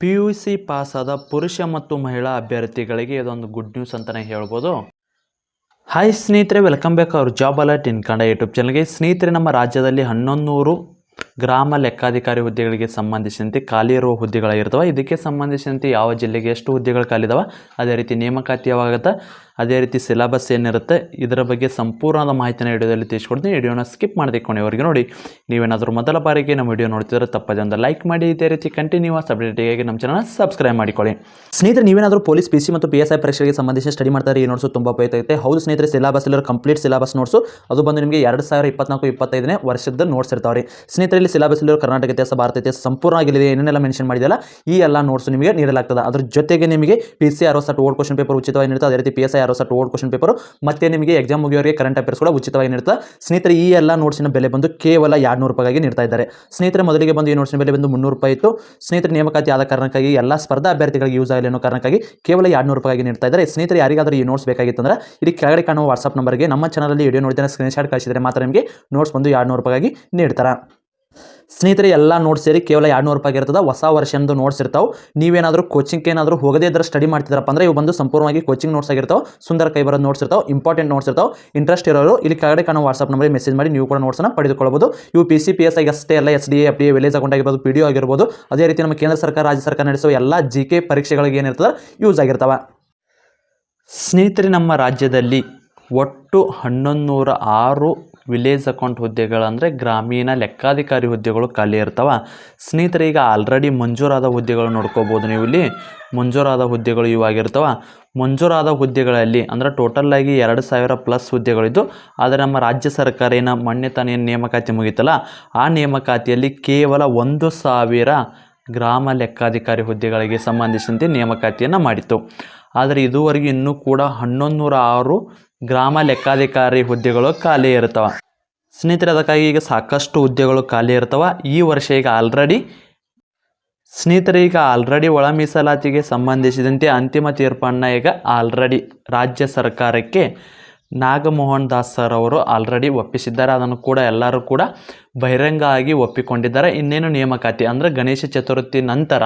P U C ಪಾಸಾದ ಪುರುಷ ಮತ್ತು ಮಹಿಳಾ ಅಭ್ಯರ್ಥಿಗಳಿಗೆ ಇದೊಂದು ಗುಡ್ ನ್ಯೂಸ್ ಅಂತಲೇ ಹೇಳ್ಬೋದು. ಹಾಯ್ ಸ್ನೇಹಿತರೆ welcome back our job alert in Kannada YouTube ಚಾನಲ್ಗೆ ಸ್ನೇಹಿತರೆ, ನಮ್ಮ ರಾಜ್ಯದಲ್ಲಿ ಹನ್ನೊಂದು ನೂರು ಗ್ರಾಮ ಲೆಕ್ಕಾಧಿಕಾರಿ ಹುದ್ದೆಗಳಿಗೆ ಸಂಬಂಧಿಸಿದಂತೆ ಖಾಲಿ ಇರುವ ಹುದ್ದೆಗಳಾಗಿರ್ತವೆ ಇದಕ್ಕೆ ಸಂಬಂಧಿಸಿದಂತೆ ಯಾವ ಜಿಲ್ಲೆಗೆ ಎಷ್ಟು ಹುದ್ದೆಗಳು ಖಾಲಿದಾವೆ, ಅದೇ ರೀತಿ ನೇಮಕಾತಿ ಯಾವಾಗತ್ತೆ, ಅದೇ ರೀತಿ ಸಿಲೆಬಸ್ ಏನಿರುತ್ತೆ, ಇದರ ಬಗ್ಗೆ ಸಂಪೂರ್ಣದ ಮಾಹಿತಿನ ವಿಡಿಯೋದಲ್ಲಿ ತಿಳಿಸ್ಕೊಡ್ತೀನಿ. ವಿಡಿಯೋನ ಸ್ಕಿಪ್ ಮಾಡದೆ ಕೊನೆವರೆಗೆ ನೋಡಿ. ನೀವೇನಾದರೂ ಮೊದಲ ಬಾರಿಗೆ ನಮ್ಮ ವಿಡಿಯೋ ನೋಡ್ತಿದ್ರೆ ತಪ್ಪದೆ ಒಂದು ಲೈಕ್ ಮಾಡಿ, ಇದೇ ರೀತಿ ಕಂಟಿನ್ಯೂಸ್ ಅಪ್ಡೇಟಿಗಾಗಿ ನಮ್ಮ ಚಾನಲ್ ಸಬ್ಸ್ಕ್ರೈಬ್ ಮಾಡಿಕೊಳ್ಳಿ. ಸ್ನೇಹಿತರೆ, ನೀವೇನಾದರೂ ಪೊಲೀಸ್ ಪಿ ಸಿ ಮತ್ತು ಪಿ ಎಸ್ ಐ ಪರೀಕ್ಷೆಗೆ ಸಂಬಂಧಿಸಿ ಸ್ಟಡಿ ಮಾಡ್ತಾರೆ, ಈ ನೋಟ್ಸು ತುಂಬ ಉಪಯುಕ್ತ ಆಗುತ್ತೆ. ಹೌದು ಸ್ನೇಹಿತರೆ ಸಿಲೆಬಸ್ ಇಲ್ಲರೂ ಕಂಪ್ಲೀಟ್ ಸಿಲೆಬಸ್ ನೋಟ್ಸು. ಅದು ಬಂದು ನಿಮಗೆ ಎರಡು ಸಾವಿರ ಇಪ್ಪತ್ನಾಲ್ಕು, ಇಪ್ಪತ್ತೈದನೇ ವರ್ಷದ ನೋಟ್ಸ್ ಸ್ನೇಹಿತರೆ ಇಲ್ಲಿ ಸಿಲೆಬಸ್ ಇರೋ ಕರ್ನಾಟಕ ಇತಿಹಾಸ, ಭಾರತ ಇತಿಹಾಸ ಸಂಪೂರ್ಣವಾಗಿಲ್ಲ ಏನೇನೆಲ್ಲ ಮೆನ್ಷನ್ ಮಾಡಿದಲ್ಲ ಈ ಎಲ್ಲ ನೋಟ್ಸ್ ನಿಮಗೆ ನೀಡಲಾಗ್ತದೆ. ಅದ್ರ ಜೊತೆಗೆ ನಿಮಗೆ P C R set old question paper ಉಚಿತವಾಗಿ ನೀಡುತ್ತೆ, ಅದೇ ರೀತಿ P S I R set old question paper ಮತ್ತೆ ನಿಮಗೆ ಎಕ್ಸಾಮ್ ಮುಗಿಯೋರಿಗೆ ಕರೆಂಟ್ ಅಫೇರ್ಸ್ ಕೂಡ ಉಚಿತವಾಗಿ ನೀಡುತ್ತೆ, ಸ್ನೇಹಿತರೆ, ಈ ಎಲ್ಲ ನೋಟ್ಸಿನ ಬೆಲೆ ಬಂದು ಕೇವಲ ಎರಡ್ನೂರು ರೂಪಾಯಿಗೆ ನೀಡ್ತಾ ಇದ್ದಾರೆ. ಸ್ನೇಹಿತರೆ, ಮೊದಲಿಗೆ ಬಂದು ಈ ನೋಟ್ಸಿನ ಬೆಲೆ ಬಂದು ಮುನ್ನೂರು ರೂಪಾಯಿ ಇತ್ತು. ಸ್ನೇಹಿತರೆ, ನೇಮಕಾತಿ ಆದ ಕಾರಣಕ್ಕಾಗಿ, ಎಲ್ಲ ಸ್ಪರ್ಧಾ ಅಭ್ಯರ್ಥಿಗಳಿಗೆ ಯೂಸ್ ಆಗಲಿ ಅನ್ನೋ ಕಾರಣಕ್ಕಾಗಿ ಕೇವಲ ಎರಡ್ನೂರು ರೂಪಾಯಿಗೆ ನೀಡ್ತಾ ಇದ್ದಾರೆ. ಸ್ನೇಹಿತರೆ, ಯಾರಿಗಾದರೂ ಈ ನೋಟ್ಸ್ ಬೇಕಾಗಿತ್ತಂದ್ರೆ, ಇಲ್ಲಿ ಕೆಳಗಡೆ ಕಾಣುವ ವಾಟ್ಸಪ್ ನಂಬರ್ಗೆ ನಮ್ಮ ಚಾನಲಲ್ಲಿ ವಿಡಿಯೋ ನೋಡಿದ್ರೆ ಸ್ಕ್ರೀನ್ಶಾಟ್ ಕಳಿಸಿದರೆ ಮಾತ್ರ ನಿಮಗೆ ನೋಟ್ಸ್ ಬಂದು ಎರಡುನೂರು ರೂಪಾಯಿಗೆ ನೀಡ್ತಾರೆ. ಸ್ನೇಹಿತರೆ, ಎಲ್ಲ ನೋಟ್ಸ್ ಸೇರಿ ಕೇವಲ ಎರಡ್ನೂರು ರೂಪಾಯಿ ಇರ್ತದೆ ಹೊಸ ವರ್ಷದ ನೋಟ್ಸ್ ಇರ್ತಾವೆ. ನೀವೇನಾದರೂ ಕೋಚಿಂಗ್ ಏನಾದರೂ ಹೋಗದೇ ಇದ್ರೆ ಸ್ಟಡಿ ಮಾಡ್ತಿದ್ರಪ್ಪ ಅಂದ್ರೆ ಇವು ಬಂದು ಸಂಪೂರ್ಣವಾಗಿ ಕೋಚಿಂಗ್ ನೋಟ್ಸ್ ಆಗಿರ್ತಾವೆ. ಸುಂದರ ಕೈ ಬರೋದು ನೋಟ್ಸ್ ಇರ್ತಾವೆ ಇಂಪಾರ್ಟೆಂಟ್ ನೋಟ್ಸ್ ಇರ್ತಾವೆ. ಇಂಟ್ರೆಸ್ಟ್ ಇರೋರು ಇಲ್ಲಿ ಕೆಳಗಡೆ ಕಾಣೋ ವಾಟ್ಸಪ್ ನಂಬರ್ ಮೆಸೇಜ್ ಮಾಡಿ ನೀವು ಕೂಡ ನೋಟ್ಸನ್ನು ಪಡೆದುಕೊಳ್ಳಬಹುದು. ಇವು P C P S I ಅಷ್ಟೇ ಎಲ್ಲ S D F D village account ಆಗಿರ್ಬೋದು ಪಿ ಡಿ ಆಗಿರ್ಬೋದು. ಅದೇ ರೀತಿ ನಮ್ಮ ಕೇಂದ್ರ ಸರ್ಕಾರ, ರಾಜ್ಯ ಸರ್ಕಾರ ನಡೆಸುವ ಎಲ್ಲ ಜಿ ಕೆ ಪರೀಕ್ಷೆಗಳಿಗೆ ಏನಿರ್ತದೆ ಯೂಸ್ ಆಗಿರ್ತವೆ. ಸ್ನೇಹಿತರೆ, ನಮ್ಮ ರಾಜ್ಯದಲ್ಲಿ ಒಟ್ಟು ಹನ್ನೊಂದು ನೂರ ಆರು ವಿಲೇಜ್ ಅಕೌಂಟ್ ಹುದ್ದೆಗಳಂದರೆ ಗ್ರಾಮೀಣ ಲೆಕ್ಕಾಧಿಕಾರಿ ಹುದ್ದೆಗಳು ಖಾಲಿ ಇರ್ತವೆ. ಸ್ನೇಹಿತರೆ, ಈಗ ಆಲ್ರೆಡಿ ಮಂಜೂರಾದ ಹುದ್ದೆಗಳು ನೋಡ್ಕೋಬೋದು ನೀವು ಇಲ್ಲಿ. ಮಂಜೂರಾದ ಹುದ್ದೆಗಳು ಇವಾಗಿರ್ತವೆ ಮಂಜೂರಾದ ಹುದ್ದೆಗಳಲ್ಲಿ ಅಂದರೆ ಟೋಟಲ್ಲಾಗಿ ಎರಡು ಸಾವಿರ ಪ್ಲಸ್ ಹುದ್ದೆಗಳಿದ್ದು, ಆದರೆ ನಮ್ಮ ರಾಜ್ಯ ಸರ್ಕಾರ ಏನು ಮೊನ್ನೆ ತಾನೇ ಏನು ನೇಮಕಾತಿ ಮುಗಿತಲ್ಲ, ಆ ನೇಮಕಾತಿಯಲ್ಲಿ ಕೇವಲ ಒಂದು ಸಾವಿರ ಗ್ರಾಮ ಲೆಕ್ಕಾಧಿಕಾರಿ ಹುದ್ದೆಗಳಿಗೆ ಸಂಬಂಧಿಸಿದಂತೆ ನೇಮಕಾತಿಯನ್ನು ಮಾಡಿತ್ತು. ಆದರೆ ಇದುವರೆಗೆ ಇನ್ನೂ ಕೂಡ ಹನ್ನೊಂದು ನೂರ ಆರು ಗ್ರಾಮ ಲೆಕ್ಕಾಧಿಕಾರಿ ಹುದ್ದೆಗಳು ಖಾಲಿ ಇರ್ತವೆ ಸ್ನೇಹಿತರೆ, ಅದಕ್ಕಾಗಿ ಈಗ ಸಾಕಷ್ಟು ಹುದ್ದೆಗಳು ಖಾಲಿ ಇರ್ತವೆ ಈ ವರ್ಷ ಈಗ ಆಲ್ರೆಡಿ ಸ್ನೇಹಿತರೆ, ಈಗ ಆಲ್ರೆಡಿ ಒಳ ಮೀಸಲಾತಿಗೆ ಸಂಬಂಧಿಸಿದಂತೆ ಅಂತಿಮ ತೀರ್ಪನ್ನು ಈಗ ಆಲ್ರೆಡಿ ರಾಜ್ಯ ಸರ್ಕಾರಕ್ಕೆ ನಾಗಮೋಹನ್ ದಾಸ್ ಸರ್ ಅವರು ಆಲ್ರೆಡಿ ಒಪ್ಪಿಸಿದ್ದಾರೆ. ಅದನ್ನು ಕೂಡ ಎಲ್ಲರೂ ಕೂಡ ಬಹಿರಂಗ ಆಗಿ ಒಪ್ಪಿಕೊಂಡಿದ್ದಾರೆ. ಇನ್ನೇನು ನೇಮಕಾತಿ? ಅಂದರೆ ಗಣೇಶ ಚತುರ್ಥಿ ನಂತರ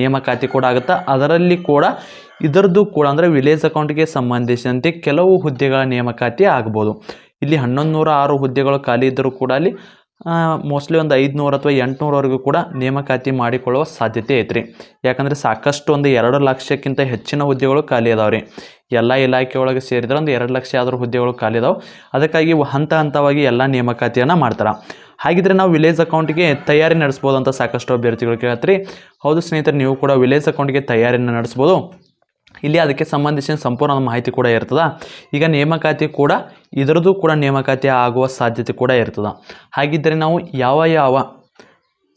ನೇಮಕಾತಿ ಕೂಡ ಆಗುತ್ತೆ? ಅದರಲ್ಲಿ ಕೂಡ ಇದರದ್ದು ಕೂಡ ಅಂದರೆ ವಿಲೇಜ್ ಅಕೌಂಟ್ಗೆ ಸಂಬಂಧಿಸಿದಂತೆ ಕೆಲವು ಹುದ್ದೆಗಳ ನೇಮಕಾತಿ ಆಗ್ಬೋದು. ಇಲ್ಲಿ ಹನ್ನೊಂದು ನೂರ ಆರು ಹುದ್ದೆಗಳು ಖಾಲಿ ಇದ್ದರೂ ಕೂಡ ಅಲ್ಲಿ ಮೋಸ್ಟ್ಲಿ ಒಂದು ಐದುನೂರು ಅಥವಾ ಎಂಟುನೂರವರೆಗೂ ಕೂಡ ನೇಮಕಾತಿ ಮಾಡಿಕೊಳ್ಳುವ ಸಾಧ್ಯತೆ ಐತ್ರಿ. ಯಾಕಂದರೆ ಸಾಕಷ್ಟು ಒಂದು ಎರಡು ಲಕ್ಷಕ್ಕಿಂತ ಹೆಚ್ಚಿನ ಹುದ್ದೆಗಳು ಖಾಲಿ ಅದಾವೆ ರೀ. ಎಲ್ಲ ಇಲಾಖೆಯೊಳಗೆ ಸೇರಿದ್ರೆ ಒಂದು ಎರಡು ಲಕ್ಷ ಆದರೂ ಹುದ್ದೆಗಳು ಖಾಲಿ ಅದಾವೆ. ಅದಕ್ಕಾಗಿ ಹಂತ ಹಂತವಾಗಿ ಎಲ್ಲ ನೇಮಕಾತಿಯನ್ನು ಮಾಡ್ತಾರೆ. ಹಾಗಿದ್ರೆ ನಾವು ವಿಲೇಜ್ ಅಕೌಂಟ್ಗೆ ತಯಾರಿ ನಡೆಸ್ಬೋದು ಅಂತ ಸಾಕಷ್ಟು ಅಭ್ಯರ್ಥಿಗಳು ಕೇಳತ್ರಿ. ಹೌದು ಸ್ನೇಹಿತರೆ, ನೀವು ಕೂಡ ವಿಲೇಜ್ ಅಕೌಂಟ್ಗೆ ತಯಾರಿಯನ್ನು ನಡೆಸ್ಬೋದು. ಇಲ್ಲಿ ಅದಕ್ಕೆ ಸಂಬಂಧಿಸಿದ ಸಂಪೂರ್ಣ ಮಾಹಿತಿ ಕೂಡ ಇರ್ತದೆ. ಈಗ ನೇಮಕಾತಿ ಕೂಡ, ಇದರದ್ದು ಕೂಡ ನೇಮಕಾತಿ ಆಗುವ ಸಾಧ್ಯತೆ ಕೂಡ ಇರ್ತದೆ. ಹಾಗಿದ್ದರೆ ನಾವು ಯಾವ ಯಾವ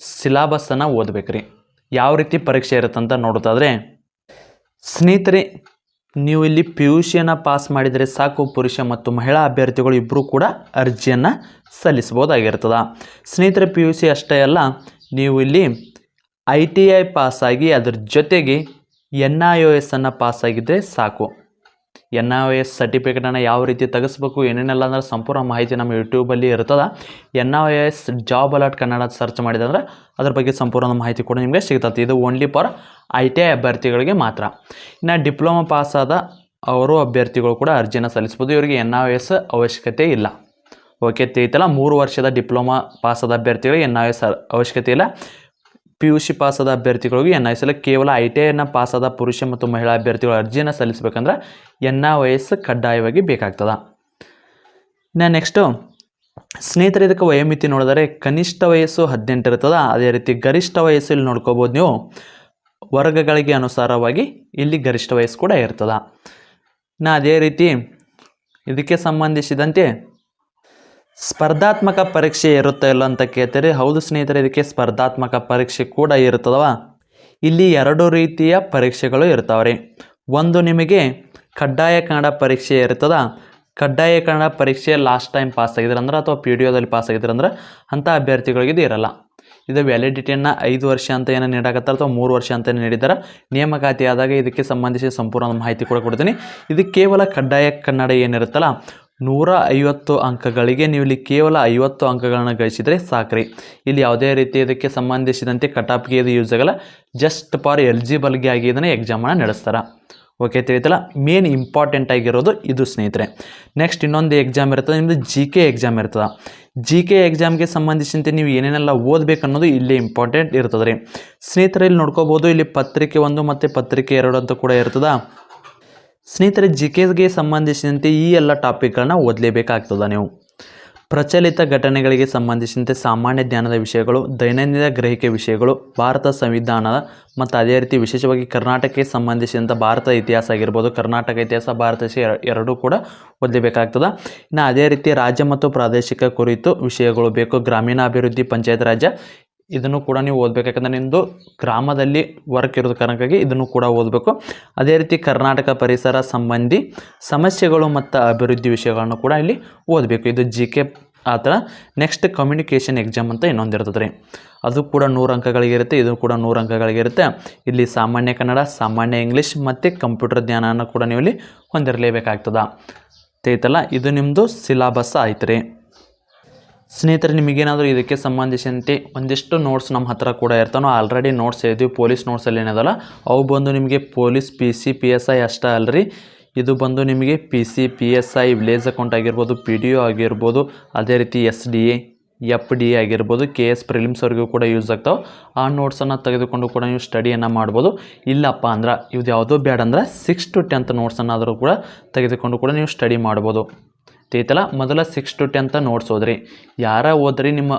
ಸಿಲಾಬಸ್ಸನ್ನು ಓದಬೇಕ್ರಿ? ಯಾವ ರೀತಿ ಪರೀಕ್ಷೆ ಇರುತ್ತಂತ ನೋಡೋದಾದರೆ, ಸ್ನೇಹಿತರೆ ನೀವು ಇಲ್ಲಿ ಪಿ ಯು ಸಿಯನ್ನು ಪಾಸ್ ಮಾಡಿದರೆ ಸಾಕು ಪುರುಷ ಮತ್ತು ಮಹಿಳಾ ಅಭ್ಯರ್ಥಿಗಳು ಇಬ್ಬರೂ ಕೂಡ ಅರ್ಜಿಯನ್ನು ಸಲ್ಲಿಸ್ಬೋದಾಗಿರ್ತದ ಸ್ನೇಹಿತರೆ ಪಿ ಯು ಸಿ ಅಷ್ಟೇ ಅಲ್ಲ, ನೀವು ಇಲ್ಲಿ ಐ ಟಿ ಐ ಪಾಸಾಗಿ ಅದರ ಜೊತೆಗೆ ಎನ್ ಐ ಒ ಎಸ್ಸನ್ನು ಪಾಸಾಗಿದ್ದರೆ ಸಾಕು. ಎನ್ ಆರ್ ಎಸ್ ಸರ್ಟಿಫಿಕೇಟನ್ನು ಯಾವ ರೀತಿ ತೆಗೆಸ್ಬೇಕು, ಏನೇನೆಲ್ಲ ಅಂದ್ರೆ ಸಂಪೂರ್ಣ ಮಾಹಿತಿ ನಮ್ಮ ಯೂಟ್ಯೂಬಲ್ಲಿ ಇರ್ತದೆ. N R S job alert Kannada search ಮಾಡಿದಂದ್ರೆ ಅದ್ರ ಬಗ್ಗೆ ಸಂಪೂರ್ಣ ಮಾಹಿತಿ ಕೂಡ ನಿಮಗೆ ಸಿಗ್ತದೆ. ಇದು only for I T I ಅಭ್ಯರ್ಥಿಗಳಿಗೆ ಮಾತ್ರ. ಇನ್ನು ಡಿಪ್ಲೊಮಾ ಪಾಸಾದ ಅವರು ಅಭ್ಯರ್ಥಿಗಳು ಕೂಡ ಅರ್ಜಿನ ಸಲ್ಲಿಸ್ಬೋದು. ಇವರಿಗೆ ಎನ್ ಆರ್ ಎಸ್ ಅವಶ್ಯಕತೆ ಇಲ್ಲ. ಓಕೆ ತಿಳಿತಲ್ಲ, ಮೂರು ವರ್ಷದ ಡಿಪ್ಲೊಮಾ ಪಾಸಾದ ಅಭ್ಯರ್ಥಿಗಳಿಗೆ ಎನ್ ಆರ್ ಎಸ್ ಅವಶ್ಯಕತೆ ಇಲ್ಲ. ಪಿ ಯು ಸಿ ಪಾಸಾದ ಅಭ್ಯರ್ಥಿಗಳಿಗೂ ಎನ್ ಐ ಎಸ್ ಎಲ್ ಕೇವಲ ಐ ಟಿ ಐನ ಪಾಸಾದ ಪುರುಷ ಮತ್ತು ಮಹಿಳಾ ಅಭ್ಯರ್ಥಿಗಳು ಅರ್ಜಿಯನ್ನು ಸಲ್ಲಿಸಬೇಕಂದ್ರೆ ಎನ್ ಐ ಎಸ್ ಕಡ್ಡಾಯವಾಗಿ ಬೇಕಾಗ್ತದೆ. ನಾ ನೆಕ್ಸ್ಟು ಸ್ನೇಹಿತರೆ, ಇದಕ್ಕೆ ವಯೋಮಿತಿ ನೋಡಿದರೆ ಕನಿಷ್ಠ ವಯಸ್ಸು ಹದಿನೆಂಟು ಇರ್ತದೆ. ಅದೇ ರೀತಿ ಗರಿಷ್ಠ ವಯಸ್ಸು ಇಲ್ಲಿ ನೋಡ್ಕೋಬೋದು ನೀವು. ವರ್ಗಗಳಿಗೆ ಅನುಸಾರವಾಗಿ ಇಲ್ಲಿ ಗರಿಷ್ಠ ವಯಸ್ಸು ಕೂಡ ಇರ್ತದೆ. ನಾ ಅದೇ ರೀತಿ ಇದಕ್ಕೆ ಸಂಬಂಧಿಸಿದಂತೆ ಸ್ಪರ್ಧಾತ್ಮಕ ಪರೀಕ್ಷೆ ಇರುತ್ತಾ ಇಲ್ಲ ಅಂತ ಕೇಳ್ತೀರಿ. ಹೌದು ಸ್ನೇಹಿತರೆ, ಇದಕ್ಕೆ ಸ್ಪರ್ಧಾತ್ಮಕ ಪರೀಕ್ಷೆ ಕೂಡ ಇರುತ್ತದವ ಇಲ್ಲಿ ಎರಡು ರೀತಿಯ ಪರೀಕ್ಷೆಗಳು ಇರ್ತಾವ್ರಿ. ಒಂದು ನಿಮಗೆ ಕಡ್ಡಾಯ ಕನ್ನಡ ಪರೀಕ್ಷೆ ಇರ್ತದ. ಕಡ್ಡಾಯ ಕನ್ನಡ ಪರೀಕ್ಷೆ ಲಾಸ್ಟ್ ಟೈಮ್ ಪಾಸ್ ಆಗಿದ್ರಂದ್ರೆ ಅಥವಾ ಪಿ ಡಿ ಒದಲ್ಲಿ ಪಾಸ್ ಆಗಿದ್ರಂದ್ರೆ ಅಂಥ ಅಭ್ಯರ್ಥಿಗಳಿಗೆ ಇದು ಇರಲ್ಲ. ಇದು ವ್ಯಾಲಿಡಿಟಿಯನ್ನು ಐದು ವರ್ಷ ಅಂತ ಏನೋ ನೀಡಕತ್ತಾರೆ ಅಥವಾ ಮೂರು ವರ್ಷ ಅಂತ ನೀಡಿದ್ದಾರೆ. ನೇಮಕಾತಿ ಆದಾಗ ಇದಕ್ಕೆ ಸಂಬಂಧಿಸಿದ ಸಂಪೂರ್ಣ ಮಾಹಿತಿ ಕೂಡ ಕೊಡ್ತೀನಿ. ಇದು ಕೇವಲ ಕಡ್ಡಾಯ ಕನ್ನಡ ಏನಿರುತ್ತಲ್ಲ ನೂರ ಐವತ್ತು ಅಂಕಗಳಿಗೆ ನೀವು ಇಲ್ಲಿ ಕೇವಲ ಐವತ್ತು ಅಂಕಗಳನ್ನು ಗಳಿಸಿದರೆ ಸಾಕ್ರಿ. ಇಲ್ಲಿ ಯಾವುದೇ ರೀತಿ ಇದಕ್ಕೆ ಸಂಬಂಧಿಸಿದಂತೆ ಕಟಾಪ್ಗೆ ಇದು ಯೂಸ್ ಆಗಲ್ಲ. ಜಸ್ಟ್ ಫಾರ್ ಎಲಿಜಿಬಲ್ಗೆ ಆಗಿ ಇದನ್ನು ಎಕ್ಸಾಮನ್ನು ನಡೆಸ್ತಾರೆ. ಓಕೆ ತಿಳಿತಲ್ಲ? ಮೇನ್ ಇಂಪಾರ್ಟೆಂಟ್ ಆಗಿರೋದು ಇದು ಸ್ನೇಹಿತರೆ. ನೆಕ್ಸ್ಟ್ ಇನ್ನೊಂದು ಎಕ್ಸಾಮ್ ಇರ್ತದೆ ನಿಮ್ಮದು ಜಿ ಕೆ ಎಕ್ಸಾಮ್ ಇರ್ತದೆ. ಜಿ ಕೆ ಎಕ್ಸಾಮ್ಗೆ ಸಂಬಂಧಿಸಿದಂತೆ ನೀವು ಏನೇನೆಲ್ಲ ಓದಬೇಕು ಅನ್ನೋದು ಇಲ್ಲಿ ಇಂಪಾರ್ಟೆಂಟ್ ಇರ್ತದೆ ರೀ ಸ್ನೇಹಿತರೆ, ಇಲ್ಲಿ ನೋಡ್ಕೋಬೋದು, ಇಲ್ಲಿ ಪತ್ರಿಕೆ ಒಂದು ಮತ್ತು ಪತ್ರಿಕೆ ಎರಡು ಅಂತ ಕೂಡ ಇರ್ತದ. ಸ್ನೇಹಿತರೆ ಜಿ ಕೆಗೆ ಸಂಬಂಧಿಸಿದಂತೆ ಈ ಎಲ್ಲ ಟಾಪಿಕ್ಗಳನ್ನ ಓದಲೇಬೇಕಾಗ್ತದೆ ನೀವು. ಪ್ರಚಲಿತ ಘಟನೆಗಳಿಗೆ ಸಂಬಂಧಿಸಿದಂತೆ ಸಾಮಾನ್ಯ ಜ್ಞಾನದ ವಿಷಯಗಳು, ದೈನಂದಿನ ಗ್ರಹಿಕೆ ವಿಷಯಗಳು, ಭಾರತ ಸಂವಿಧಾನದ ಮತ್ತು ಅದೇ ರೀತಿ ವಿಶೇಷವಾಗಿ ಕರ್ನಾಟಕಕ್ಕೆ ಸಂಬಂಧಿಸಿದಂಥ ಭಾರತ ಇತಿಹಾಸ ಆಗಿರ್ಬೋದು, ಕರ್ನಾಟಕ ಇತಿಹಾಸ, ಭಾರತ ಎರಡೂ ಕೂಡ ಓದಲೇಬೇಕಾಗ್ತದೆ. ಇನ್ನು ಅದೇ ರೀತಿ ರಾಜ್ಯ ಮತ್ತು ಪ್ರಾದೇಶಿಕ ಕುರಿತು ವಿಷಯಗಳು ಬೇಕು. ಗ್ರಾಮೀಣಾಭಿವೃದ್ಧಿ ಪಂಚಾಯತ್ ರಾಜ್ಯ ಇದನ್ನು ಕೂಡ ನೀವು ಓದಬೇಕು. ಯಾಕಂದರೆ ನಿಮ್ಮದು ಗ್ರಾಮದಲ್ಲಿ ವರ್ಕ್ ಇರೋದು ಕಾರಣಕ್ಕಾಗಿ ಇದನ್ನು ಕೂಡ ಓದಬೇಕು. ಅದೇ ರೀತಿ ಕರ್ನಾಟಕ ಪರಿಸರ ಸಂಬಂಧಿ ಸಮಸ್ಯೆಗಳು ಮತ್ತು ಅಭಿವೃದ್ಧಿ ವಿಷಯಗಳನ್ನು ಕೂಡ ಇಲ್ಲಿ ಓದಬೇಕು. ಇದು ಜಿ ಕೆ ಆ ಥರ ನೆಕ್ಸ್ಟ್ ಕಮ್ಯುನಿಕೇಷನ್ ಎಕ್ಸಾಮ್ ಅಂತ ಇನ್ನೊಂದು ಇರ್ತದೆ ರೀ ಅದು ಕೂಡ ನೂರು ಅಂಕಗಳಿಗಿರುತ್ತೆ ಇದು ಕೂಡ ನೂರು ಅಂಕಗಳಿಗಿರುತ್ತೆ ಇಲ್ಲಿ ಸಾಮಾನ್ಯ ಕನ್ನಡ, ಸಾಮಾನ್ಯ ಇಂಗ್ಲೀಷ್ ಮತ್ತು ಕಂಪ್ಯೂಟರ್ ಜ್ಞಾನವನ್ನು ಕೂಡ ನೀವು ಇಲ್ಲಿ ಹೊಂದಿರಲೇಬೇಕಾಗ್ತದೆ. ತೈತಲ್ಲ ಇದು ನಿಮ್ಮದು ಸಿಲಾಬಸ್ ಆಯ್ತು ರೀ ಸ್ನೇಹಿತರೆ, ನಿಮಗೇನಾದರೂ ಇದಕ್ಕೆ ಸಂಬಂಧಿಸಿದಂತೆ ಒಂದಿಷ್ಟು ನೋಟ್ಸ್ ನಮ್ಮ ಹತ್ರ ಕೂಡ ಇರ್ತಾನೋ ಆಲ್ರೆಡಿ ನೋಟ್ಸ್ ಇದ್ದೀವಿ ಪೊಲೀಸ್ ನೋಟ್ಸಲ್ಲಿ ಏನದಲ್ಲ ಅವು ಬಂದು ನಿಮಗೆ police P C P S I ಅಷ್ಟೇ ಅಲ್ಲರಿ ಇದು ಬಂದು ನಿಮಗೆ P C P S I village account ಆಗಿರ್ಬೋದು ಪಿ ಡಿ ಒ ಆಗಿರ್ಬೋದು, ಅದೇ ರೀತಿ S D A F D A ಆಗಿರ್ಬೋದು ಕೆ ಎಸ್ ಪ್ರಿಲಿಮ್ಸ್ವರೆಗೂ ಕೂಡ ಯೂಸ್ ಆಗ್ತಾವೆ. ಆ ನೋಟ್ಸನ್ನು ತೆಗೆದುಕೊಂಡು ಕೂಡ ನೀವು ಸ್ಟಡಿಯನ್ನು ಮಾಡ್ಬೋದು. ಇಲ್ಲಪ್ಪ ಅಂದ್ರೆ ಇದು ಯಾವುದೋ ಬೇಡ ಅಂದ್ರೆ ಸಿಕ್ಸ್ ಟು ಟೆಂತ್ ನೋಟ್ಸನ್ನಾದರೂ ಕೂಡ ತೆಗೆದುಕೊಂಡು ಕೂಡ ನೀವು ಸ್ಟಡಿ ಮಾಡ್ಬೋದು. ತಿಳಿತಲ್ಲ ಮೊದಲ ಸಿಕ್ಸ್ ಟು ಟೆಂತ್ ನೋಟ್ಸ್ ಓದ್ರಿ ಯಾರ ಓದ್ರಿ, ನಿಮ್ಮ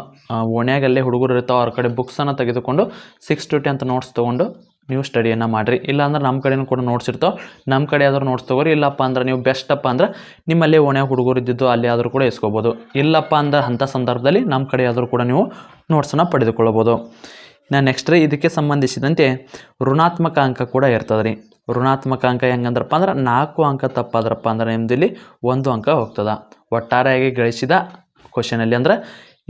ಓಣ್ಯಾಗಲ್ಲೇ ಹುಡುಗರು ಇರ್ತಾವೆ, ಅವ್ರ ಕಡೆ ಬುಕ್ಸನ್ನು ತೆಗೆದುಕೊಂಡು ಸಿಕ್ಸ್ ಟು ಟೆಂತ್ ನೋಟ್ಸ್ ತೊಗೊಂಡು ನೀವು ಸ್ಟಡಿಯನ್ನು ಮಾಡಿರಿ. ಇಲ್ಲಾಂದ್ರೆ ನಮ್ಮ ಕಡೆಯೂ ಕೂಡ ನೋಟ್ಸ್ ಇರ್ತಾವೆ. ನಮ್ಮ ಕಡೆ ಆದರೂ ನೋಟ್ಸ್ ತೊಗೋರಿ. ಇಲ್ಲಪ್ಪ ಅಂದ್ರೆ ನೀವು ಬೆಸ್ಟಪ್ಪ ಅಂದ್ರೆ ನಿಮ್ಮಲ್ಲೇ ಓಣ್ಯಾಗ ಹುಡುಗರು ಇದ್ದಿದ್ದು ಅಲ್ಲಿ ಆದರೂ ಕೂಡ ಇಸ್ಕೋಬೋದು ಇಲ್ಲಪ್ಪ ಅಂದ್ರೆ ಅಂಥ ಸಂದರ್ಭದಲ್ಲಿ ನಮ್ಮ ಕಡೆ ಆದರೂ ಕೂಡ ನೀವು ನೋಟ್ಸನ್ನು ಪಡೆದುಕೊಳ್ಳಬೋದು. ನಾನು ನೆಕ್ಸ್ಟ್ ರೀ ಇದಕ್ಕೆ ಸಂಬಂಧಿಸಿದಂತೆ ಋಣಾತ್ಮಕ ಅಂಕ ಕೂಡ ಇರ್ತದೆ ರೀ ಋಣಾತ್ಮಕ ಅಂಕ ಹೆಂಗಂದ್ರಪ್ಪ ಅಂದ್ರೆ ನಾಲ್ಕು ಅಂಕ ತಪ್ಪಾದ್ರಪ್ಪ ಅಂದ್ರೆ ನಿಮ್ದು ಇಲ್ಲಿ ಒಂದು ಅಂಕ ಹೋಗ್ತದೆ. ಒಟ್ಟಾರೆಯಾಗಿ ಗಳಿಸಿದ ಕ್ವಶನಲ್ಲಿ ಅಂದ್ರೆ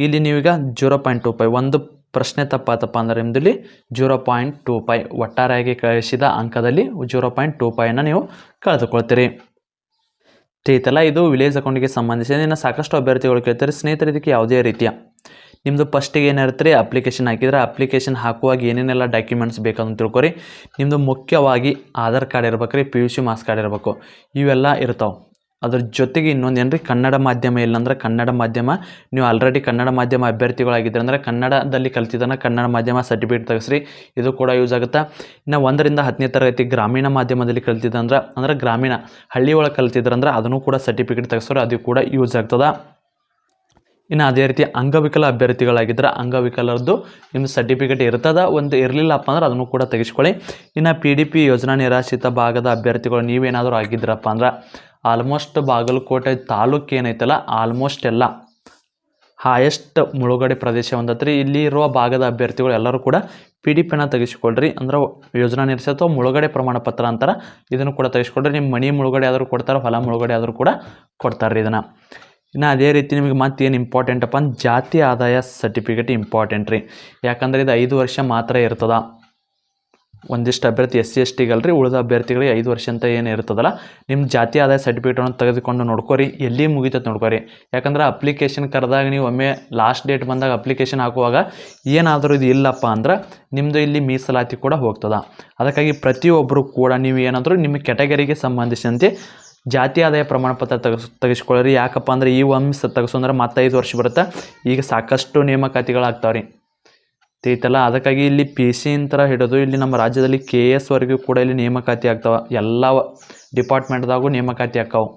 ಇಲ್ಲಿ ನೀವೀಗ ಜೀರೋ ಪಾಯಿಂಟ್ ಟು ಫೈವ್ ಒಂದು ಪ್ರಶ್ನೆ ತಪ್ಪಾತಪ್ಪ ಅಂದ್ರೆ ನಿಮ್ದು ಇಲ್ಲಿ ಜೀರೋ ಪಾಯಿಂಟ್ ಟೂ ಪೈ, ಒಟ್ಟಾರೆಯಾಗಿ ಕಳಿಸಿದ ಅಂಕದಲ್ಲಿ ಜೀರೋ ಪಾಯಿಂಟ್ ಟೂ ಪೈನ ನೀವು ಕಳೆದುಕೊಳ್ತೀರಿ. ತಿಳಿತಲ್ಲ ಇದು ವಿಲೇಜ್ ಅಕೌಂಟಿಗೆ ಸಂಬಂಧಿಸಿದ ಇನ್ನು ಸಾಕಷ್ಟು ಅಭ್ಯರ್ಥಿಗಳು ಕೇಳ್ತಾರೆ, ಸ್ನೇಹಿತರೆ, ಇದಕ್ಕೆ ಯಾವುದೇ ರೀತಿಯ ನಿಮ್ಮದು ಫಸ್ಟಿಗೆ ಏನಿರುತ್ತೆ ರೀ ಅಪ್ಲಿಕೇಶನ್ ಹಾಕಿದ್ರೆ ಅಪ್ಲಿಕೇಶನ್ ಹಾಕುವಾಗ ಏನೇನೆಲ್ಲ ಡಾಕ್ಯುಮೆಂಟ್ಸ್ ಬೇಕಂತ ತಿಳ್ಕೊರಿ. ನಿಮ್ಮದು ಮುಖ್ಯವಾಗಿ ಆಧಾರ್ ಕಾರ್ಡ್ ಇರ್ಬೇಕು ರೀ P U C marks card ಇರಬೇಕು. ಇವೆಲ್ಲ ಇರ್ತಾವೆ. ಅದ್ರ ಜೊತೆಗೆ ಇನ್ನೊಂದು ಏನು ರೀ ಕನ್ನಡ ಮಾಧ್ಯಮ ಇಲ್ಲಾಂದ್ರೆ ಕನ್ನಡ ಮಾಧ್ಯಮ, ನೀವು ಆಲ್ರೆಡಿ ಕನ್ನಡ ಮಾಧ್ಯಮ ಅಭ್ಯರ್ಥಿಗಳಾಗಿದ್ದರೆ ಅಂದರೆ ಕನ್ನಡದಲ್ಲಿ ಕಲ್ತಿದ್ದಾನೆ ಕನ್ನಡ ಮಾಧ್ಯಮ ಸರ್ಟಿಫಿಕೇಟ್ ತೆಗೆಸ್ರಿ. ಇದು ಕೂಡ ಯೂಸ್ ಆಗುತ್ತೆ? ಇನ್ನು ಒಂದರಿಂದ ಹತ್ತನೇ ತರಗತಿ ಗ್ರಾಮೀಣ ಮಾಧ್ಯಮದಲ್ಲಿ ಕಲ್ತಿದ್ದಂದ್ರೆ, ಅಂದ್ರೆ ಗ್ರಾಮೀಣ ಹಳ್ಳಿ ಒಳಗೆ ಕಲ್ತಿದ್ರಂದ್ರೆ ಅದನ್ನು ಕೂಡ ಸರ್ಟಿಫಿಕೇಟ್ ತೆಗೆಸೋರು, ಅದು ಕೂಡ ಯೂಸ್ ಆಗ್ತದೆ? ಇನ್ನು ಅದೇ ರೀತಿ ಅಂಗವಿಕಲ ಅಭ್ಯರ್ಥಿಗಳಾಗಿದ್ದರೆ ಅಂಗವಿಕಲರದ್ದು ನಿಮ್ಮ ಸರ್ಟಿಫಿಕೇಟ್ ಇರ್ತದ, ಒಂದು ಇರಲಿಲ್ಲಪ್ಪ ಅಂದ್ರೆ ಅದನ್ನು ಕೂಡ ತೆಗೆಸ್ಕೊಳ್ಳಿ. ಇನ್ನು ಪಿ ಡಿ ಪಿ ಯೋಜನಾ ನಿರಾಶ್ರಿತ ಭಾಗದ ಅಭ್ಯರ್ಥಿಗಳು ನೀವೇನಾದರೂ ಆಗಿದ್ರಪ್ಪ ಅಂದ್ರೆ ಆಲ್ಮೋಸ್ಟ್ ಬಾಗಲಕೋಟೆ ತಾಲೂಕು ಏನೈತಲ್ಲ ಆಲ್ಮೋಸ್ಟ್ ಎಲ್ಲ ಹಾಯೆಸ್ಟ್ ಮುಳುಗಡೆ ಪ್ರದೇಶ ಒಂದತ್ರಿ. ಇಲ್ಲಿ ಇರುವ ಭಾಗದ ಅಭ್ಯರ್ಥಿಗಳು ಎಲ್ಲರೂ ಕೂಡ ಪಿ ಡಿ ಪಿನ ತೆಗೆಸಿಕೊಳ್ಳ್ರಿ ಅಂದ್ರೆ ಯೋಜನಾ ನಿರಸನ ಅಥವಾ ಮುಳುಗಡೆ ಪ್ರಮಾಣ ಪತ್ರ ಅಂತಾರೆ, ಇದನ್ನು ಕೂಡ ತೆಗೆಸ್ಕೊಳ್ರಿ. ನಿಮ್ಮ ಮನೆ ಮುಳುಗಡೆ ಆದರೂ ಕೊಡ್ತಾರೆ, ಹೊಲ ಮುಳುಗಡೆ ಆದರೂ ಕೂಡ ಕೊಡ್ತಾರೆ ಇದನ್ನು. ಇನ್ನು ಅದೇ ರೀತಿ ನಿಮಗೆ ಮತ್ತೆ ಏನು ಇಂಪಾರ್ಟೆಂಟ್ ಅಪ್ಪ ಅಂದ್ರೆ ಜಾತಿ ಆದಾಯ ಸರ್ಟಿಫಿಕೇಟ್ ಇಂಪಾರ್ಟೆಂಟ್ ರೀ. ಯಾಕಂದ್ರೆ ಇದು ಐದು ವರ್ಷ ಮಾತ್ರ ಇರ್ತದ. ಒಂದಿಷ್ಟು ಅಭ್ಯರ್ಥಿ ಎಸ್ ಸಿ, ಎಸ್ ಟಿಗಲ್ರಿ ಉಳಿದ ಅಭ್ಯರ್ಥಿಗಳಿಗೆ ಐದು ವರ್ಷ ಅಂತ ಏನು ಇರ್ತದಲ್ಲ ನಿಮ್ಮ ಜಾತಿ ಆದಾಯ ಸರ್ಟಿಫಿಕೇಟ್ ಸರ್ಟಿಫಿಕೇಟನ್ನು ತೆಗೆದುಕೊಂಡು ನೋಡ್ಕೊರಿ, ಎಲ್ಲಿ ಮುಗಿತೈತೆ ನೋಡ್ಕೊರಿ. ಯಾಕಂದ್ರೆ ಅಪ್ಲಿಕೇಶನ್ ಕರೆದಾಗ ನೀವು ಒಮ್ಮೆ ಲಾಸ್ಟ್ ಡೇಟ್ ಬಂದಾಗ ಅಪ್ಲಿಕೇಶನ್ ಹಾಕುವಾಗ ಏನಾದರೂ ಇದು ಇಲ್ಲಪ್ಪ ಅಂದ್ರೆ ನಿಮ್ಮದು ಇಲ್ಲಿ ಮೀಸಲಾತಿ ಕೂಡ ಹೋಗ್ತದೆ. ಅದಕ್ಕಾಗಿ ಪ್ರತಿಯೊಬ್ಬರು ಕೂಡ ನೀವು ಏನಾದರೂ ನಿಮ್ಮ ಕೆಟಗರಿಗೆ ಸಂಬಂಧಿಸಿದಂತೆ ಜಾತಿ ಆದಾಯ ಪ್ರಮಾಣ ಪತ್ರ ತೆಗೆಸ್, ತೆಗೆಸ್ಕೊಳ್ಳ್ರಿ. ಯಾಕಪ್ಪ ಅಂದ್ರೆ ಈ ಅಂದ್ರೆ ಮತ್ತೆ ಐದು ವರ್ಷ ಬರುತ್ತೆ. ಈಗ ಸಾಕಷ್ಟು ನೇಮಕಾತಿಗಳಾಗ್ತಾವೆ ರೀ ತಿಳಿತಲ್ಲ ಅದಕ್ಕಾಗಿ ಇಲ್ಲಿ ಪಿ ಸಿ ಅಂತರ ಹಿಡಿದು ಇಲ್ಲಿ ನಮ್ಮ ರಾಜ್ಯದಲ್ಲಿ ಕೆ ಎಸ್ ವರೆಗೂ ಕೂಡ ಇಲ್ಲಿ ನೇಮಕಾತಿ ಆಗ್ತಾವೆ. ಎಲ್ಲ ಡಿಪಾರ್ಟ್ಮೆಂಟ್ದಾಗೂ ನೇಮಕಾತಿ ಆಕ್ಕಾವು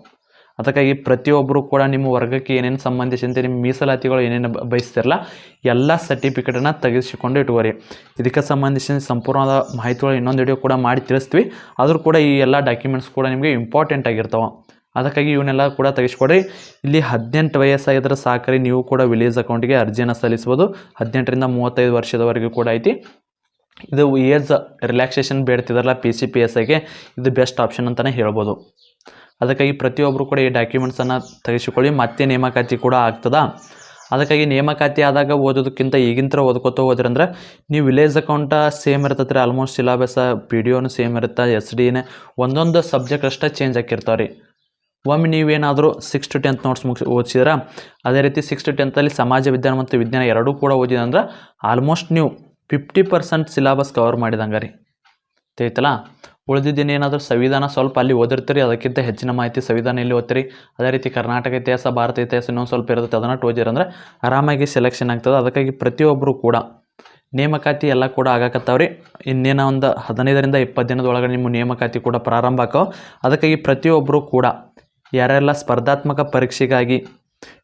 ಅದಕ್ಕಾಗಿ ಪ್ರತಿಯೊಬ್ಬರು ಕೂಡ ನಿಮ್ಮ ವರ್ಗಕ್ಕೆ ಏನೇನು ಸಂಬಂಧಿಸಿದಂತೆ ನಿಮ್ಮ ಮೀಸಲಾತಿಗಳು ಏನೇನು ಬಯಸ್ತಿರಲ್ಲ, ಎಲ್ಲ ಸರ್ಟಿಫಿಕೇಟನ್ನು ತೆಗೆಸಿಕೊಂಡು ಇಟ್ಕೋರಿ. ಇದಕ್ಕೆ ಸಂಬಂಧಿಸಿದ ಸಂಪೂರ್ಣವಾದ ಮಾಹಿತಿಗಳು ಇನ್ನೊಂದು ವಿಡಿಯೋ ಕೂಡ ಮಾಡಿ ತಿಳಿಸ್ತೀವಿ. ಆದರೂ ಕೂಡ ಈ ಎಲ್ಲ ಡಾಕ್ಯುಮೆಂಟ್ಸ್ ಕೂಡ ನಿಮಗೆ ಇಂಪಾರ್ಟೆಂಟ್ ಆಗಿರ್ತಾವೆ. ಅದಕ್ಕಾಗಿ ಇವನ್ನೆಲ್ಲ ಕೂಡ ತೆಗೆಸ್ಕೊಡ್ರಿ. ಇಲ್ಲಿ ಹದಿನೆಂಟು ವಯಸ್ಸಾಗಿದ್ದರೆ ಸಾಕರಿ, ನೀವು ಕೂಡ ವಿಲೇಜ್ ಅಕೌಂಟಿಗೆ ಅರ್ಜಿಯನ್ನು ಸಲ್ಲಿಸ್ಬೋದು ಹದಿನೆಂಟರಿಂದ ಮೂವತ್ತೈದು ವರ್ಷದವರೆಗೂ ಕೂಡ ಐತಿ. ಇದು ಏಜ್ ರಿಲ್ಯಾಕ್ಸೇಷನ್ ಬೇಡ್ತಿದಾರಲ್ಲ ಪಿ ಸಿ ಪಿ ಎಸ್ ಐಗೆ ಇದು ಬೆಸ್ಟ್ ಆಪ್ಷನ್ ಅಂತಲೇ ಹೇಳ್ಬೋದು. ಅದಕ್ಕಾಗಿ ಪ್ರತಿಯೊಬ್ಬರು ಕೂಡ ಈ ಡಾಕ್ಯುಮೆಂಟ್ಸನ್ನು ತೆಗೆಸಿಕೊಳ್ಳಿ. ಮತ್ತೆ ನೇಮಕಾತಿ ಕೂಡ ಆಗ್ತದ. ಅದಕ್ಕಾಗಿ ನೇಮಕಾತಿ ಆದಾಗ ಓದೋದಕ್ಕಿಂತ ಥರ ಓದ್ಕೋತ ಹೋದ್ರಂದ್ರೆ ನೀವು ವಿಲೇಜ್ ಅಕೌಂಟ ಸೇಮ್ ಇರ್ತೈತೆ ರೀ ಆಲ್ಮೋಸ್ಟ್ ಸಿಲಾಬಸ್ ಪಿ ಡಿ ಒನು ಸೇಮ್ ಇರುತ್ತೆ ಎಸ್ ಡಿನೇ ಒಂದೊಂದು ಸಬ್ಜೆಕ್ಟ್ ಅಷ್ಟೇ ಚೇಂಜ್ ಆಗಿರ್ತಾವೆ ರೀ ಒಮ್ಮೆ ನೀವೇನಾದರೂ ಸಿಕ್ಸ್ ಟು ಟೆಂತ್ ನೋಟ್ಸ್ ಮುಗಿಸಿ ಓದಿಸಿದ್ರ, ಅದೇ ರೀತಿ ಸಿಕ್ಸ್ ಟು ಟೆಂತಲ್ಲಿ ಸಮಾಜ ವಿಜ್ಞಾನ ಮತ್ತು ವಿಜ್ಞಾನ ಎರಡೂ ಕೂಡ ಓದಿದಂದ್ರೆ ಆಲ್ಮೋಸ್ಟ್ ನೀವು ಫಿಫ್ಟಿ ಪರ್ಸೆಂಟ್ ಸಿಲಾಬಸ್ ಕವರ್ ಮಾಡಿದಂಗೆ ರೀ. ತಿಳಿತಲ್ಲ ಉಳಿದಿದ್ದೇನು ಏನಾದರೂ ಸಂವಿಧಾನ ಸ್ವಲ್ಪ ಅಲ್ಲಿ ಓದಿರ್ತೀರಿ, ಅದಕ್ಕಿಂತ ಹೆಚ್ಚಿನ ಮಾಹಿತಿ ಸಂವಿಧಾನ ಇಲ್ಲಿ ಓದ್ತೀರಿ? ಅದೇ ರೀತಿ ಕರ್ನಾಟಕ ಇತಿಹಾಸ, ಭಾರತ ಇತಿಹಾಸ ಇನ್ನೊಂದು ಸ್ವಲ್ಪ ಇರುತ್ತೆ, ಅದನ್ನು ಅಂದ್ರೆ ಆರಾಮಾಗಿ ಸೆಲೆಕ್ಷನ್ ಆಗ್ತದೆ. ಅದಕ್ಕಾಗಿ ಪ್ರತಿಯೊಬ್ಬರು ಕೂಡ, ನೇಮಕಾತಿ ಎಲ್ಲ ಕೂಡ ಆಗಾಕತ್ತಾವ್ರಿ. ಇನ್ನೇನ ಒಂದು ಹದಿನೈದರಿಂದ ಇಪ್ಪತ್ತು ದಿನದೊಳಗೆ ನಿಮ್ಮ ನೇಮಕಾತಿ ಕೂಡ ಪ್ರಾರಂಭ ಆಗೋ ಅದಕ್ಕಾಗಿ ಪ್ರತಿಯೊಬ್ಬರು ಕೂಡ ಯಾರೆಲ್ಲ ಸ್ಪರ್ಧಾತ್ಮಕ ಪರೀಕ್ಷೆಗಾಗಿ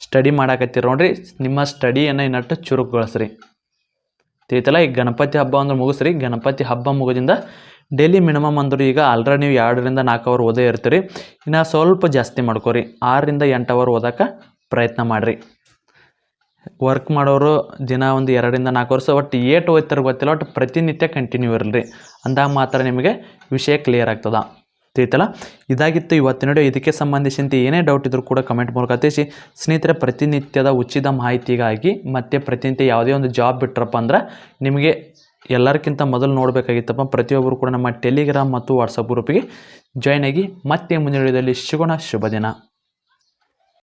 ಸ್ಟಡಿ ಮಾಡಾಕತ್ತೀರ ನೋಡ್ರಿ, ನಿಮ್ಮ ಸ್ಟಡಿಯನ್ನು ಇನ್ನಟ್ಟು ಚುರುಕುಗೊಳಿಸ್ರಿ. ತಿಳಿತಲ್ಲ ಈಗ ಗಣಪತಿ ಹಬ್ಬ ಅಂದ್ರೆ ಮುಗಿಸ್ರಿ. ಗಣಪತಿ ಹಬ್ಬ ಮುಗೋದಿಂದ ಡೈಲಿ ಮಿನಿಮಮ್ ಅಂದ್ರೆ ಈಗ ಆಲ್ರೆ ನೀವು ಎರಡರಿಂದ ನಾಲ್ಕು ಅವರ್ ಓದೇ ಇರ್ತೀರಿ. ಇನ್ನು ಸ್ವಲ್ಪ ಜಾಸ್ತಿ ಮಾಡ್ಕೊರಿ. ಆರರಿಂದ ಎಂಟು ಅವರ್ ಓದೋಕೆ ಪ್ರಯತ್ನ ಮಾಡಿರಿ. ವರ್ಕ್ ಮಾಡೋರು ದಿನ ಒಂದು ಎರಡರಿಂದ ನಾಲ್ಕು ವರ್ಷ ಒಟ್ಟು ಏಟ್ ಓದ್ತಾರೆ ಗೊತ್ತಿಲ್ಲ, ಒಟ್ಟು ಪ್ರತಿನಿತ್ಯ ಕಂಟಿನ್ಯೂ ಇರಲಿ. ಅಂದಾಗ ಮಾತ್ರ ನಿಮಗೆ ವಿಷಯ ಕ್ಲಿಯರ್ ಆಗ್ತದ. ತಿಳಿತಲ್ಲ? ಇದಾಗಿತ್ತು ಇವತ್ತಿನ ವಿಡಿಯೋ ಇದಕ್ಕೆ ಸಂಬಂಧಿಸಿದಂತೆ ಏನೇ ಡೌಟ್ ಇದ್ರೂ ಕೂಡ ಕಮೆಂಟ್ ಮೂಲಕ ತಿಳಿಸಿ. ಸ್ನೇಹಿತರೆ, ಪ್ರತಿನಿತ್ಯದ ಉಚಿತ ಮಾಹಿತಿಗಾಗಿ ಮತ್ತು ಪ್ರತಿನಿತ್ಯ ಯಾವುದೇ ಒಂದು ಜಾಬ್ ಬಿಟ್ರಪ್ಪ ಅಂದ್ರೆ ನಿಮಗೆ ಎಲ್ಲರಿಗಿಂತ ಮೊದಲು ನೋಡಬೇಕಾಗಿತ್ತಪ್ಪ. ಪ್ರತಿಯೊಬ್ಬರು ಕೂಡ ನಮ್ಮ ಟೆಲಿಗ್ರಾಮ್ ಮತ್ತು ವಾಟ್ಸಪ್ ಗ್ರೂಪಿಗೆ ಜಾಯ್ನ್ ಆಗಿ ಮತ್ತೆ ಮುಂದಿನ ವಿಡಿಯೋದಲ್ಲಿ ಶುಭ ದಿನ.